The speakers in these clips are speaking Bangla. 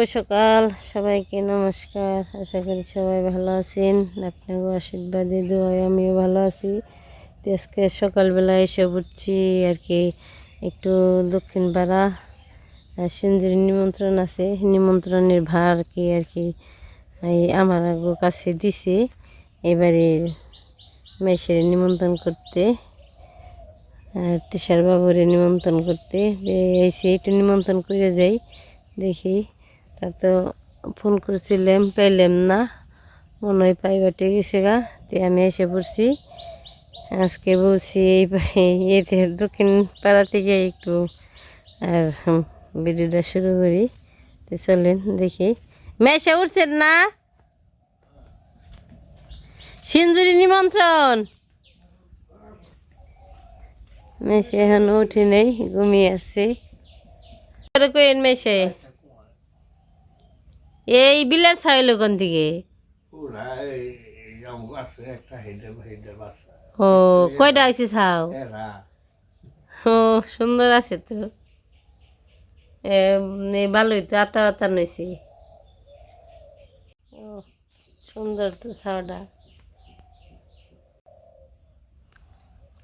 শুভ সকাল। সবাইকে নমস্কার। আশা করি সবাই ভালো আছেন। আপনাকে আশীর্বাদে, দোয়ায় আমিও ভালো আছি। আজকে সকালবেলা এসে উঠছি আর কি একটু দক্ষিণ পাড়া। সিন্দুরি নিমন্ত্রণ আছে। নিমন্ত্রণের ভার কি আর কি, এই আমার কাছে দিছে। এবারে মেসের নিমন্ত্রণ করতে, আর তিসার বাবুরে নিমন্ত্রণ করতে। এসে একটু নিমন্ত্রণ করে যাই, দেখি। তা ফোন করছিলাম পাইলাম না। মনে হয় পাইবাটে গেছে গা, তে আমি এসে পড়ছি। আজকে বলছি এই এতে দক্ষিণ পাড়া থেকে একটু আর ভিডিওটা শুরু করি। তো চলেন দেখি। মেসে উঠছেন না? সিঞ্জুরি নিমন্ত্রণ। মেসে এখন উঠে নেই, ঘুমিয়ে কইন মেসে এই বিলের ছাইল কোন বাচ্চা ও কয়টা আছে ছাও? ও সুন্দর আছে তো। ভালোই তো আতা আতা নইছে। ও সুন্দর তো ছাওটা।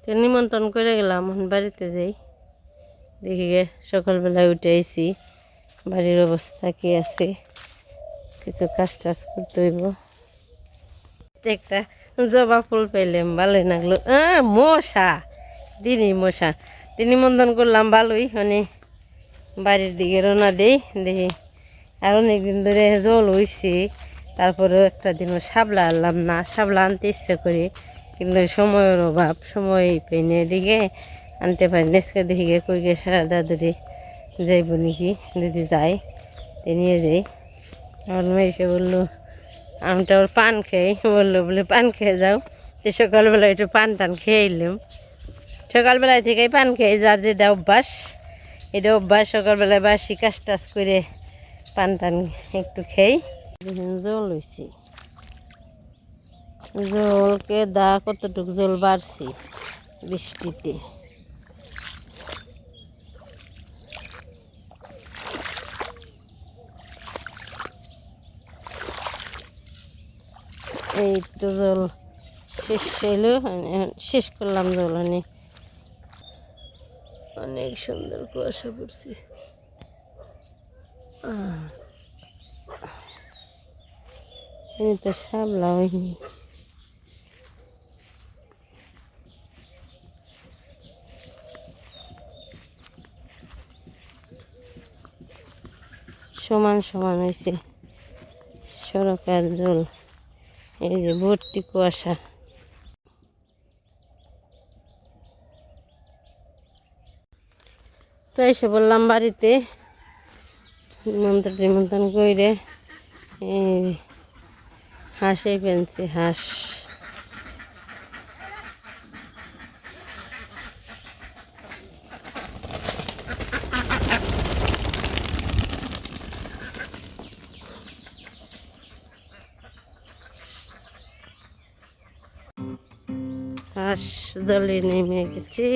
তো নিমন্ত্রণ করে গেলাম বাড়িতে যাই। দেখি সকালবেলায় উঠে আইছি। বাড়ির অবস্থা কি আছে? কিছু কাজ টাজ করতে হইব। একটা জবা ফুল পেলাম ভালোই লাগল। আহ, মশা দিনই মশা। তিনি নিমন্ত্রণ করলাম ভালোই। মানে বাড়ির দিকে রওনা দেই দেখি আর অনেকদিন ধরে জল হইছে। তারপরেও একটা দিনও সাবলা আনলাম না সাবলা আনতে ইচ্ছে করি কিন্তু সময়ের অভাব সময় পেনে এদিকে। আনতে পারি নেসকে দেখি কই গে সারা দাদুরে যাইব নাকি যদি তে নিয়ে যাই। আমার মেয়ে এসে বলল, আমটা ওর পান খেয়ে। বলল, বলে, পান খেয়ে যাও। তো সকালবেলা একটু পান টান খেয়ে এলাম। সকালবেলায় থেকেই পান খেয়ে যার যেটা অভ্যাস, এটা অভ্যাস, সকালবেলায় বাসি কাজ টাজ করে পান টান একটু দেখুন জল হয়েছে জলকে দা কতটুকু জল বাড়ছি বৃষ্টিতে? এই তো জল শেষ এলো এখন শেষ করলাম জল অনেক অনেক সুন্দর কুয়াশা পড়ছে। তো সাবলা হয়নি। সমান সমান হয়েছে সড়কের জল। এই যে ভর্তি কুয়াশা। তো এসে বললাম বাড়িতে নিমন্ত্রণ নিমন্ত্রণ করে এই হাঁসে পেনছে, হাঁস। হাঁস দলে নেমে গেছে।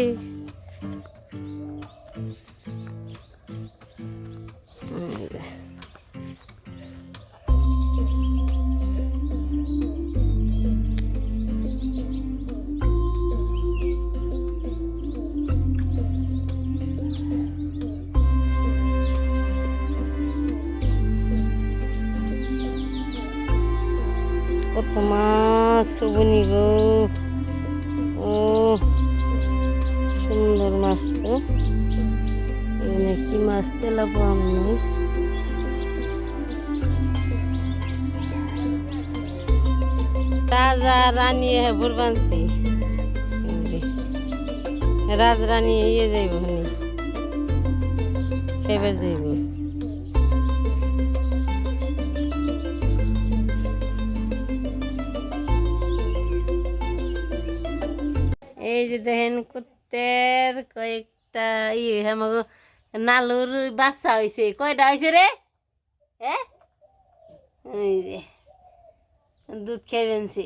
রাজা রানী হেবুর বানছি রাজ রানী ইয়ে যাইব সেবার যাইব এই যে দেখেন কুত্তের কয়েকটা ইয়ে আমাকে নালুর বাচ্চা হয়েছে কয়টা হয়েছে রে এ এই যে দুধ খেয়ে ফেলছি।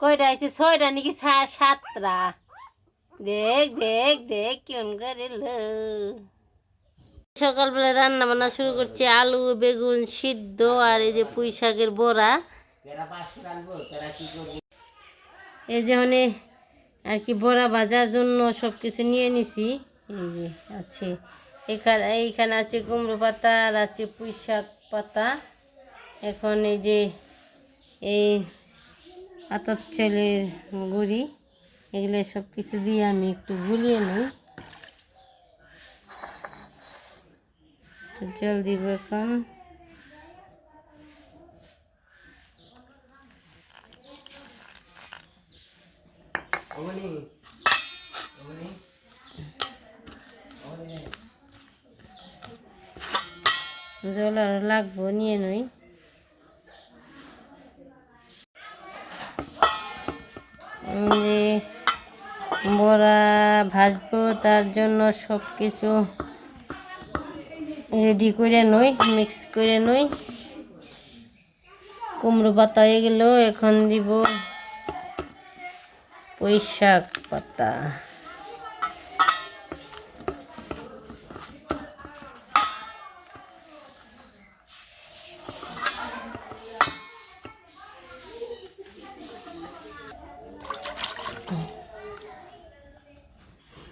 কয়টা আছে? ছয়টা নাকি সাতটা। দেখ দেখ দেখ, কেমন করে সকালবেলা রান্না বান্না শুরু করছি, আলু, বেগুন সিদ্ধ আর এই যে পুঁই শাকের বড়া। এই যে মানে আর কি বড়া ভাজার জন্য সব কিছু নিয়ে নিছি। এই যে আছে। এখানে, এইখানে আছে কুমড়ো পাতা আর আছে পুঁই শাক পাতা। এখন এই যে এই আতপ চালের গুঁড়ি, এগুলো সব কিছু দিয়ে আমি একটু গুলিয়ে নিই। জল দিব এখন। জল আর লাগবো, নিয়ে নই। যে বড়া ভাজবো, তার জন্য সব কিছু রেডি করে নই মিক্স করে নই। কুমড়ো পাতা হয়ে গেল এখন দিব পুঁই শাক পাতা।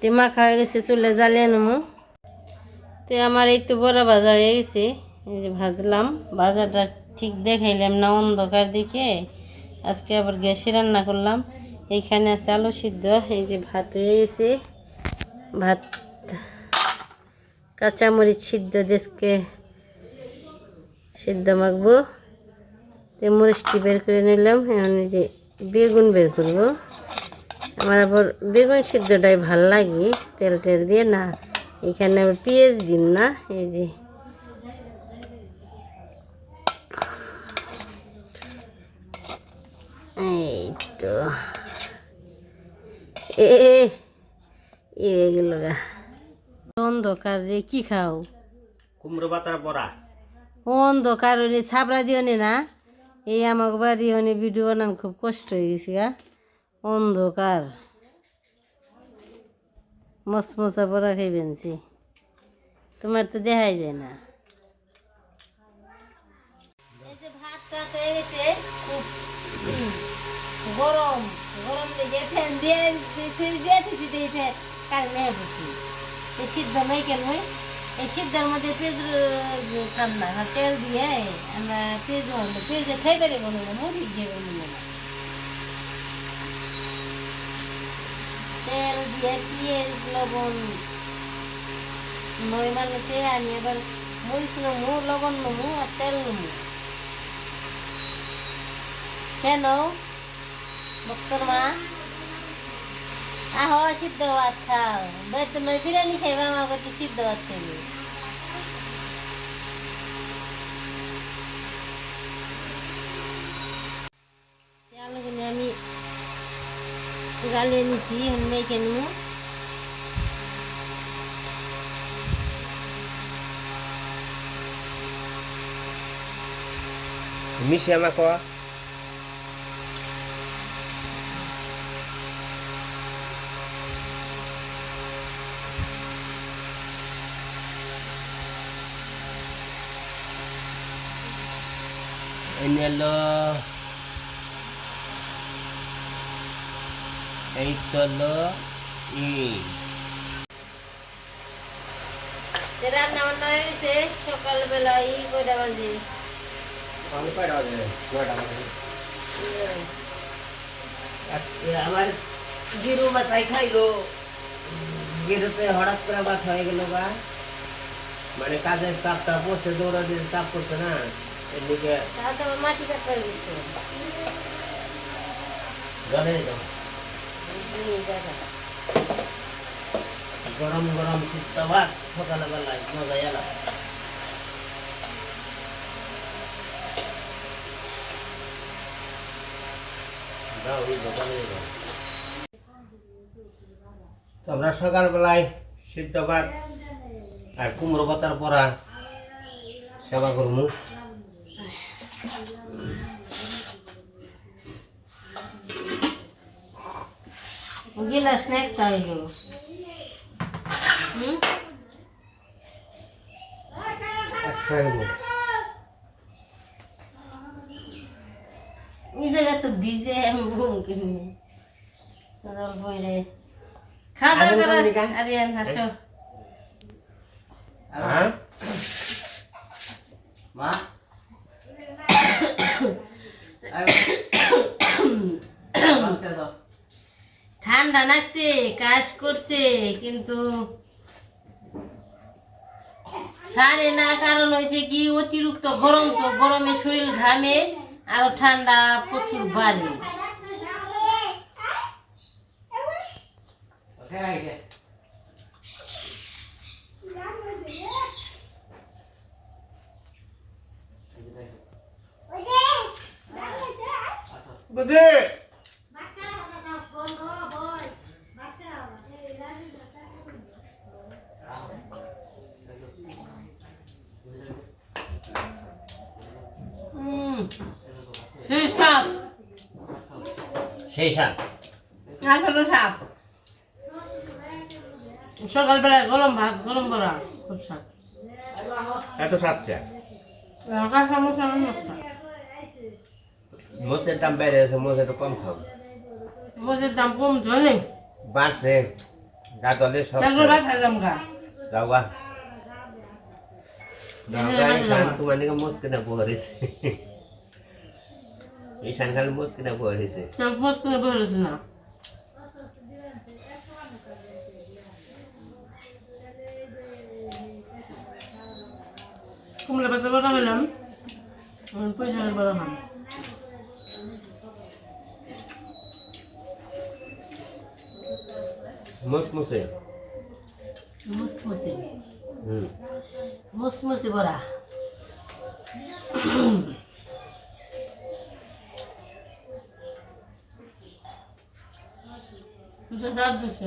তে মাখা হয়ে গেছে, চুলে জ্বালিয়ে নেব। তো আমার এই তো বড় ভাজা হয়ে গেছে, এই যে ভাজলাম। ভাজাটা ঠিক দেখাইলাম না, অন্ধকার দেখে আজকে আবার গ্যাসে রান্না করলাম। এইখানে আছে আলু সিদ্ধ, এই যে ভাত হয়ে গেছে। ভাত, কাঁচামরিচ সিদ্ধ দেশকে সিদ্ধ মাখবো। তো মরিচটি বের করে নিলাম, এখন যে বেগুন বের করব। আমার আবার বেগুন সিদ্ধটাই ভালো লাগে তেল টেল দিয়ে না এখানে আবার পেঁয়াজ দিন না এই যে। এই তো। এ গেল গা। অন্ধকার রে কি খাও? কুমড়ো পাতার বড়া। অন্ধকার হলে ছাবড়া দিও নে এই আমাকে বাড়ি হনে ভিডিও বানান খুব কষ্ট হয়ে গেছে গা। অন্ধকার। মশা পড়া খাইবেনছি তোমার তো দেখাই যায় না। এই যে ভাত টাত হয়ে গেছে, খুব গরম গরম দিকে ফ্যান দিয়ে দিয়ে ফ্যান সিদ্ধ এই মধ্যে পেঁয়াজ ঠান্ডা তেল দিয়ে আমরা পেঁয়াজ পেঁয়াজে খাই পারি বলো না মুড়ি দিয়ে তেল দিয়ে লবণ নয় মানুষে আমি এবার মরিচ নমু লবণ নমু আর তেল নমু কেন বক্তর মা আহ সিদ্ধ ভাত খাও বেতন বিরিয়ানি খাইবা আমার সিদ্ধ ভাত খাইবে আলুগুলো আমি গালিয়ে নিছি এখন মেখে নিব মিশে আমাকে এনে হলো এই তো হলো ই। রান্না বান্না হয়ে গেছে সকালবেলা এই কয়টা বাজে? আমার গিরু মাথায় খাইলো। গিরুতে হঠাৎ করে বাত হয়ে গেল বা মানে কাজের চাপটা পড়ছে দৌড়াতে চাপ পড়ছে না এদিকে মাটি কাটতে গেছে। গরম গরম সিদ্ধ ভাত সকালবেলায় মজা এলাম আমরা সকালবেলায় সিদ্ধ ভাত আর কুমড়ো পাতার পরা সেবা করব গিলাস না একটা হইল। হুম? এই জায়গা তো ভিজে আমি ঘুম কিনি বইরে। খাওয়া দাওয়া করো কর্ণিকা? আরিয়ান হাসো হ্যাঁ? মা? মাকে দাও। ঠান্ডা লাগছে, কাজ করছে, কিন্তু সারে না, কারণ হয়েছে কি, অতিরিক্ত গরম তো গরমে শরীর ঘামে, আরও ঠান্ডা প্রচুর বাড়ে। ওকে আইগে বুঝে হুম সেই সাপ সেই সাপ আসলে সাপ সকালবেলা গরম ভাত গরম বড়া খুব সাপ এত হালকা সমস্যা মোষের দাম বেড়ে গেছে মোষ একটু কম খাও বসে দাম কম সব চাকরি গা। গা। এনে যাও গা। তোমার নিকে মোষ কিনা পড়েছে ঈশান খালি মোষ কিনা পড়েছে চল পোস্ট করে বলেছে না? কুমড়া পাতা বড় হলাম পয়সা বড় হাম মোষ মোষে মুসমুসি হুম। মুসমুসি বড়া। সাত দিচ্ছে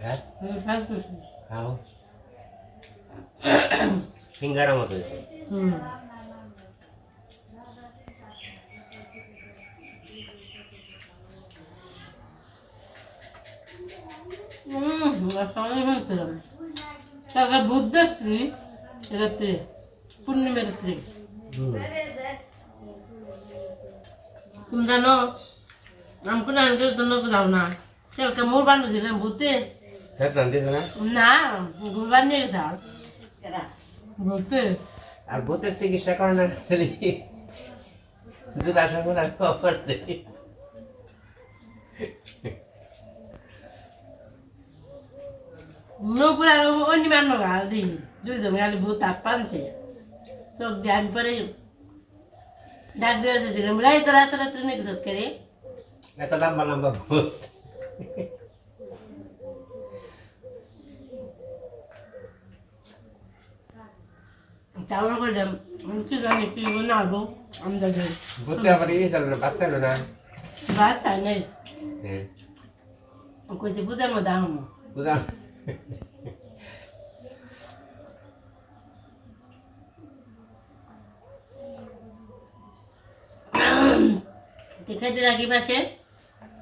হ্যাঁ সাত দিচ্ছে খাও সিঙ্গারা মতো হয়েছে। হুম। কালকে বুধ দেখছি রাত্রে পূর্ণিমা রাত্রে তুমি জানো আমি কোনো আনতে জন্য যাও না। কালকে মোর বানিয়েছিলাম ভূতে না ঘুরবার নিয়ে যাও ভূতে আর ভূতের চিকিৎসা করে না নৌপুর আর অন্য মানুষ গাল দিই দুইজন গালি ভূত আপ পানছে চোখ দিয়ে আমি পরে ডাক দিয়ে দিয়েছিলাম রাই তো রাত রাত্রে নিয়ে গেছত করে এত লম্বা লম্বা ভূত চাউল করলাম আমি কি জানি কি বানাবো আমি দেখি ভূতে আবার না বাচ্চা হলো না ভাত চাই কইছে বুঝার মধ্যে আনব বুঝা দেখাইতে থাকি পাশে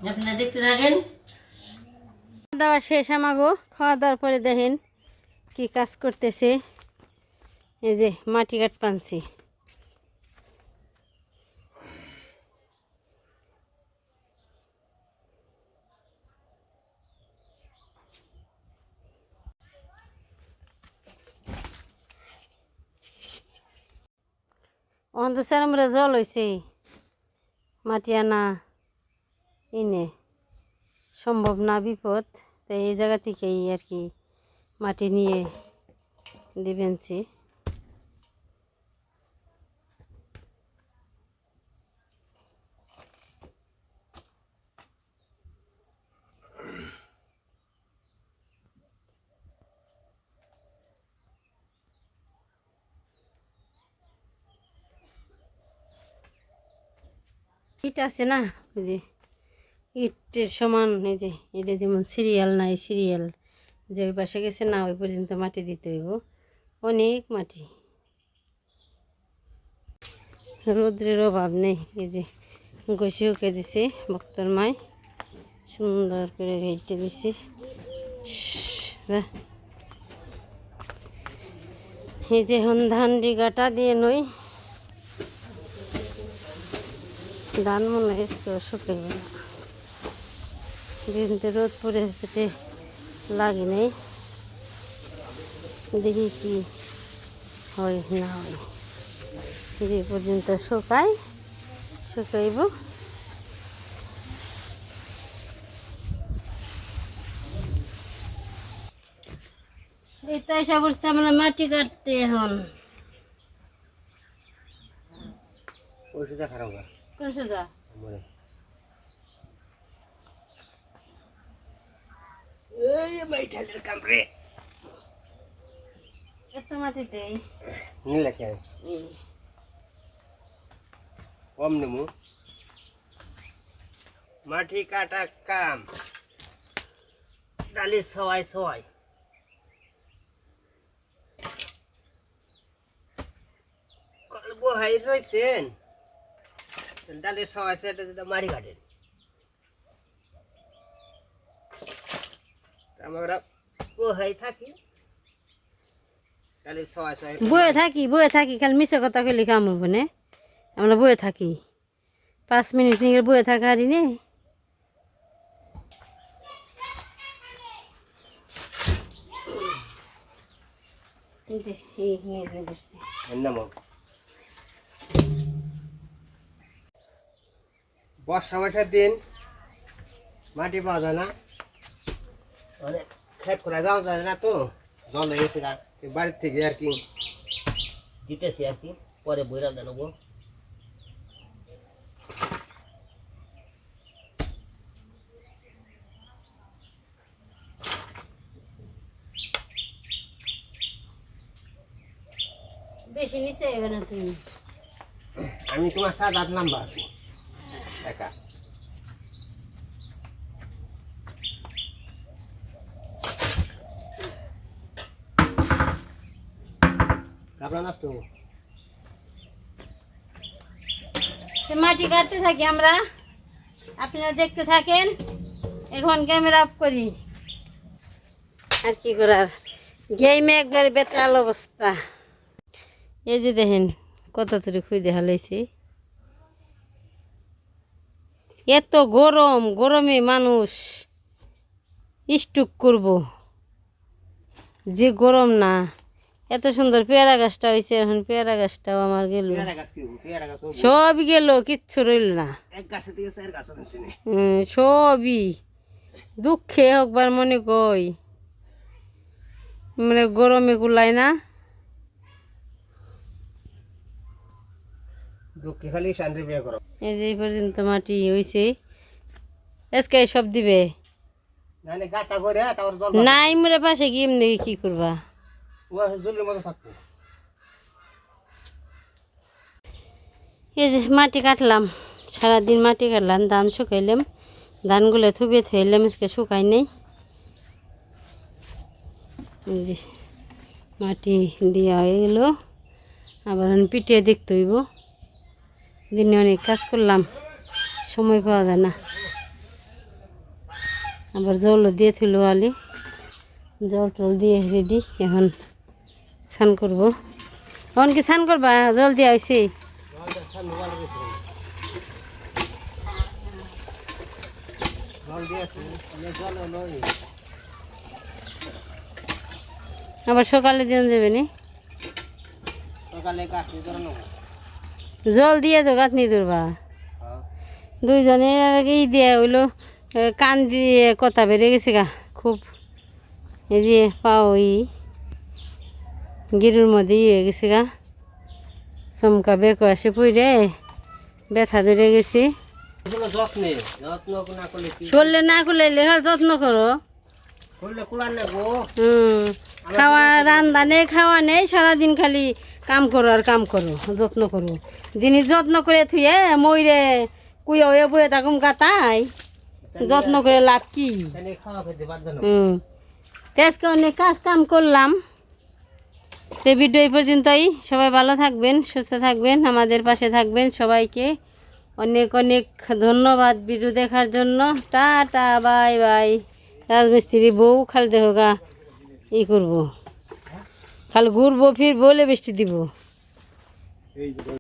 আপনারা দেখতে থাকেন দাওয়া শেষ আমাগো, খাওয়া দাওয়ার পরে দেখেন কি কাজ করতেছে। এই যে মাটি কাট পানছি। অন্ধসার আমরা জল হয়েছে মাটি আনা ইনে। সম্ভব না বিপদ। তাই এই জায়গা থেকেই আর কি মাটি নিয়ে দিবেনছি। ইট আছে না? যে ইটের সমান, এই যে, এটা যেমন সিরিয়াল নাই সিরিয়াল যে ওই পাশে গেছে না, ওই পর্যন্ত মাটি দিতে হইব। অনেক মাটি। রৌদ্রের অভাব নেই, এই যে উকে দিছে ভক্তর মায়। সুন্দর করে ঘেটে দিছে। এই যে হন ধান ডিগাটা দিয়ে নই। ধান মনে হয় শুকিয়ে গেল দিনতে রোদ পড়ে সেটে লাগে নেই। দেখি কি হয় না হয়। যে পর্যন্ত শুকাই শুকাইব। এই তো এসে পড়ছে আমরা মাটি কাটতে এখন। ওষুধটা খারাপ গা কোন সোজা মনে এই মাইঠালের কামড়ে। এত মাটিতে নিলে কে কম নেমু মাটি কাটা কাম। ডালি সবাই সবাই কলব হাই রয়েছেন ডালি সবাই সেটা মারি কাটেন। আমরা ও থাকি। ডালি সবাই সবাই বয়ে থাকি। বয়ে থাকি খালি মিশে কথা কইলে কাম হব না। আমরা বয়ে থাকি। পাঁচ মিনিট নিয়ে বয়ে থাকা হারি নে বর্ষা মাসের দিন মাটি পাওয়া যায় না। মানে খেত করে যাওয়া যায় না তো। জল হয়ে গেছে গা বাড়ির থেকে আর কি দিতেছি আর কি পরে বইরা নেব। বেশি নিচে না তুমি। আমি তোমার সাত আট নাম্বার আছি। একা। নষ্ট হব। মাটি কাটতে থাকি আমরা। আপনারা দেখতে থাকেন, এখন ক্যামেরা অফ করি। আর কি করার? গেমে একবারে বেতাল অবস্থা। এই যে দেখেন, কত তুরি খুঁজে দেখা লইছি এত গরম, গরমে মানুষ স্টুক করব। যে গরম না। এত সুন্দর পেয়ারা গাছটা হয়েছে এখন পেয়ারা গাছটাও আমার গেল। পেয়ারা গাছ কি হব? পেয়ারা গাছ হব। সব গেল কিচ্ছু রইল না। সবই। দুঃখে একবার মনে কই মানে গরমে কুলাই না। এই যে পর্যন্ত মাটি হয়েছে আজকে সব দিবে। নাই মরে পাশে গিয়ে এমনি কি করবা? এই যে মাটি কাটলাম, সারাদিন মাটি কাটলাম, ধান শুকাইলাম, ধানগুলো থুবে থইলাম, আজকে শুকাই নেই। মাটি দেওয়া হয়ে গেল, আবার পিটিয়ে দেখতে হইব। দিনে অনেক কাজ করলাম, সময় পাওয়া যায় না। আবার জলও দিয়ে থইল আলি, জল টল দিয়ে রেডি, এখন স্নান করব। এখন কি স্নান করবা? জল হয়েছে এই। আবার সকালে দিন যাবে নি? জল দিয়ে তো গাঁথনি তুলবা হ্যাঁ। দুইজনে ই দিয়ে হইল কান দিয়ে কথা বেড়ে গেছে গা খুব। এই যে পাও ই গিরুর মধ্যে ই হয়ে গেছে গা। চমকা বেক আসে পুইরে ব্যথা ধরে গেছি। চললে না করলে লেখার যত্ন করো। খাওয়া রান্দা নেই খাওয়া নেই সারাদিন খালি কাম করো আর কাম করো যত্ন করো। জিনিস যত্ন করে থুয়ে ময়ূরে কুইয়া হয়ে বয়ে থাকুম কাতাই যত্ন করে লাভ কি? হুম তো আজকে অনেক কাজ কাম করলাম। তো ভিডিও এই পর্যন্তই। সবাই ভালো থাকবেন, সুস্থ থাকবেন, আমাদের পাশে থাকবেন। সবাইকে অনেক অনেক ধন্যবাদ ভিডিও দেখার জন্য। টাটা, বাই বাই। রাজমিস্ত্রি বউ খালি দেহগা ই করব। খালি ঘুরবো, ফিরবো বলে বৃষ্টি দিব।